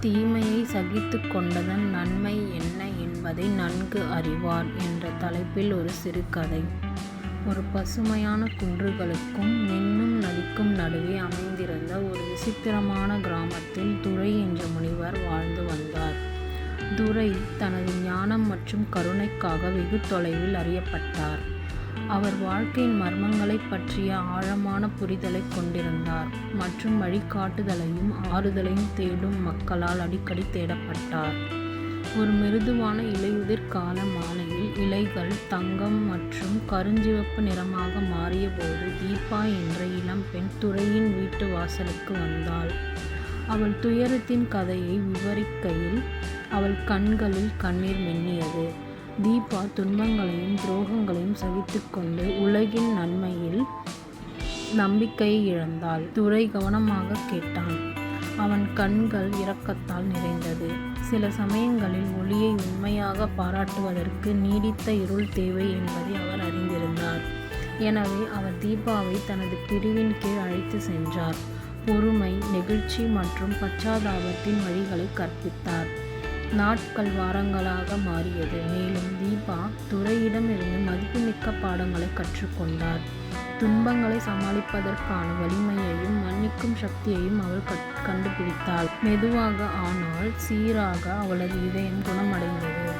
தீமையை சகித்துக் கொண்டதன் நன்மை என்ன என்பதை நன்கு அறிவார் என்ற தலைப்பில் ஒரு சிறுகதை. ஒரு பசுமையான குன்றுகளுக்கும் மின்னும் நதிக்கும் நடுவே அமைந்திருந்த ஒரு விசித்திரமான கிராமத்தில் துரை என்ற முனிவர் வாழ்ந்து வந்தார். துரை தனது ஞானம் மற்றும் கருணைக்காக வெகு தொலைவில் அறியப்பட்டார். அவர் வாழ்க்கையின் மர்மங்களைப் பற்றிய ஆழமான புரிதலைக் கொண்டிருந்தார் மற்றும் வழிகாட்டுதலையும் ஆறுதலையும் தேடும் மக்களால் அடிக்கடி தேடப்பட்டார். ஒரு மிருதுவான இலையுதிர் கால மாலையில் இலைகள் தங்கம் மற்றும் கருஞ்சிவப்பு நிறமாக மாறியபோது தீபா என்ற இளம்பெண் துறையின் வீட்டு வாசலுக்கு வந்தாள். அவள் துயரத்தின் கதையை விவரிக்கையில் அவள் கண்களில் கண்ணீர் மின்னியது. தீபா துன்பங்களையும் துரோகங்களையும் சகித்துக் கொண்டு உலகின் நன்மையில் நம்பிக்கையை இழந்தாள். துரை கவனமாக கேட்டான். அவன் கண்கள் இரக்கத்தால் நிறைந்தது. சில சமயங்களில் ஒளியை உண்மையாக பாராட்டுவதற்கு நீடித்த இருள் தேவை என்பதை அவர் அறிந்திருந்தார். எனவே அவர் தீபாவை தனது பிரிவின் கீழ் அழைத்துச் சென்றார். பொறுமை நெகிழ்ச்சி மற்றும் பச்சாதாபத்தின் வழிகளைக் கற்பித்தார். நாட்கள் வாரங்களாக மாறியது. மேலும் தீபா துரையிடமிருந்து மதிப்புமிக்க பாடங்களைக் கற்றுக்கொண்டார் துன்பங்களை சமாளிப்பதற்கான வலிமையையும் மன்னிக்கும் சக்தியையும் அவள் கண்டுபிடித்தாள். மெதுவாக ஆனால் சீராக அவளது இதயம் குணமடைந்தது.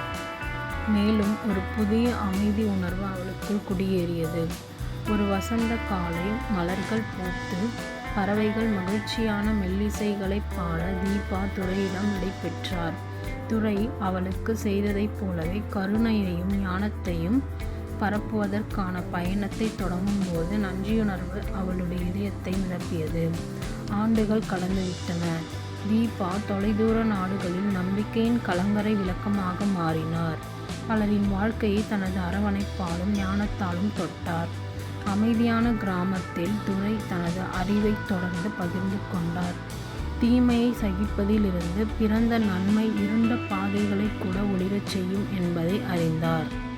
மேலும் ஒரு புதிய அமைதி உணர்வு அவளுக்குள் குடியேறியது. ஒரு வசந்த காலை மலர்கள் பூத்து பறவைகள் மகிழ்ச்சியான மெல்லிசைகளைப் பாட தீபா துறையிடம் விடைபெற்றார். இத்துறை அவளுக்கு செய்ததைப் போலவே கருணையையும் ஞானத்தையும் பரப்புவதற்கான பயணத்தைத் தொடங்கும்போது நன்றியுணர்வு அவளுடைய இதயத்தை நிரப்பியது. ஆண்டுகள் கடந்துவிட்டன. தீபா தொலைதூர நாடுகளில் நம்பிக்கையின் கலங்கரை விளக்கமாக மாறினார். பலரின் வாழ்க்கையை தனது அரவணைப்பாலும் ஞானத்தாலும் தொட்டார். அமைதியான கிராமத்தில் துரை தனது அறிவைத் தொடர்ந்து பகிர்ந்து கொண்டார். தீமையை சகிப்பதிலிருந்து பிறந்த நன்மை இருண்ட பாதைகளைக் கூட ஒளிரச் செய்யும் என்பதை அறிந்தார்.